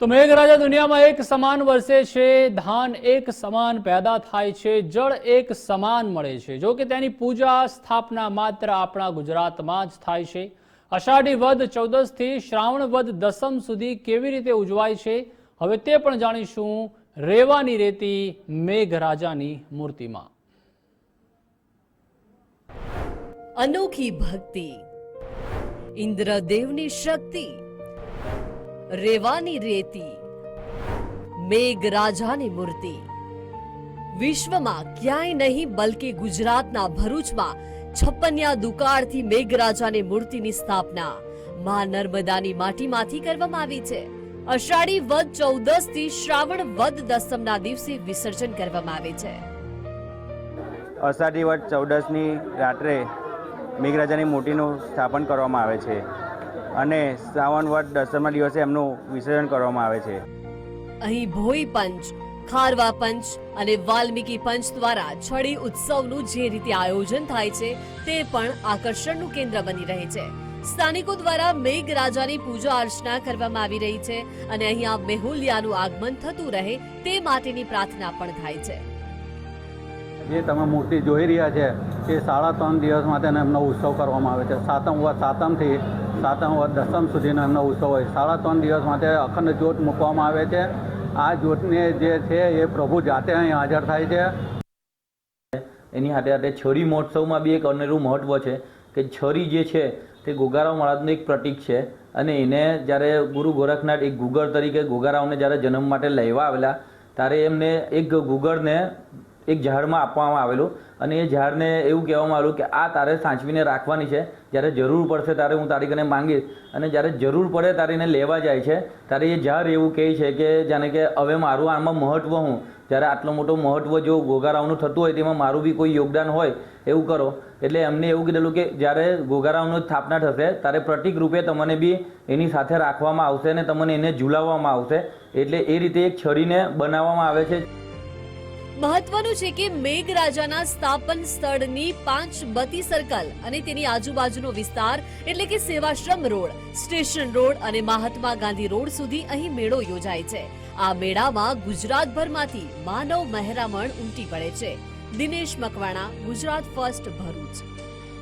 તો મેઘરાજા દુનિયામાં એક સમાન વરસે છે, ધાન એક સમાન પેદા થાય છે, જળ એક સમાન મળે છે. જો કે તેની પૂજા સ્થાપના માત્ર આપણા ગુજરાતમાં જ થાય છે. અષાઢી વદ ચૌદસથી શ્રાવણ વદ દસમ સુધી કેવી રીતે ઉજવાય છે, હવે તે પણ જાણીશું રેવાની રેતી મેઘરાજાની મૂર્તિમાં. અનોખી ભક્તિ, ઇન્દ્રદેવની શક્તિ રેવાની રેતી મેઘરાજાની મૂર્તિ. વિશ્વમાં ક્યાંય નહીં બલકે ગુજરાતના ભરૂચમાં છપ્પનિયા દુકાળથી મેઘરાજાની મૂર્તિની સ્થાપના મા નર્મદાની માટીમાંથી કરવામાં આવી છે. અષાઢી વદ ચૌદસથી શ્રાવણ વદ દસમના દિવસે વિસર્જન કરવામાં આવે છે. અષાઢી વદ ચૌદસની રાત્રે મેઘરાજાની મૂર્તિનું સ્થાપન કરવામાં આવે છે. અને શ્રાવણ વટ દસમા દિવસે એમનું વિસર્જન કરવામાં આવે છે. અહીં ભોઈ પંચ ખારવા પંચ અને વાલ્મીકી પંચ દ્વારા છડી ઉત્સવનું જે રીતે આયોજન થાય છે તે પણ આકર્ષણનું કેન્દ્ર બની રહે છે. સ્થાનિકો દ્વારા મેઘરાજાની પૂજા અર્ચના કરવામાં આવી રહી છે અને અહીંયા મેહુલિયાનું આગમન થતું રહે તે માટેની પ્રાર્થના પણ થાય છે. જે તમે મૂર્તિ જોઈ રહ્યા છે એ સાડા ત્રણ દિવસ માટે એમનો ઉત્સવ કરવામાં આવે છે. સાતમ વધ સાતમથી સાતમ વર્ષ દસમ સુધીનો એમનો ઉત્સવ હોય. સાડા ત્રણ દિવસ માટે અખંડ જ્યોત મૂકવામાં આવે છે. આ જ્યોતને જે છે એ પ્રભુ જાતે અહીં હાજર થાય છે. એની સાથે હાથે છરી મહોત્સવમાં બી એક અનેરું મહત્વ છે કે છરી જે છે તે ગોગારાવ મહારાજનું એક પ્રતીક છે અને એને જ્યારે ગુરુ ગોરખનાથ એક ગુગર તરીકે ગોગારાવને જ્યારે જન્મ માટે લેવા આવેલા, ત્યારે એમને એક ગુગરને એક ઝાડમાં આપવામાં આવેલું. અને એ ઝાડને એવું કહેવામાં આવેલું કે આ તારે સાચવીને રાખવાની છે. જ્યારે જરૂર પડશે ત્યારે હું તારી કને માંગીશ. અને જ્યારે જરૂર પડે તારે એને લેવા જાય છે. ત્યારે એ ઝાડ એવું કહે છે કે જાણે કે હવે મારું આમાં મહત્ત્વ હું. જ્યારે આટલો મોટો મહત્ત્વ જો ગોગારાવનું થતું હોય તેમાં મારું બી કોઈ યોગદાન હોય, એવું કરો. એટલે એમને એવું કીધેલું કે જ્યારે ગોગારાવનું સ્થાપના થશે, ત્યારે પ્રતિક રૂપે તમને બી એની સાથે રાખવામાં આવશે અને તમને એને ઝુલાવવામાં આવશે. એટલે એ રીતે એક છડીને બનાવવામાં આવે છે. મહત્વનું છે કે મેઘરાજાના સ્થાપન સ્થળની પાંચ બતી સર્કલ અને તેની આજુબાજુનો વિસ્તાર એટલે કે સેવાશ્રમ રોડ, સ્ટેશન રોડ અને મહાત્મા ગાંધી રોડ સુધી અહીં મેળો યોજાય છે. આ મેળામાં ગુજરાતભરમાંથી માનવ મહેરામણ ઉમટી પડે છે. દિનેશ મકવાણા, ગુજરાત ફર્સ્ટ ભરૂચ.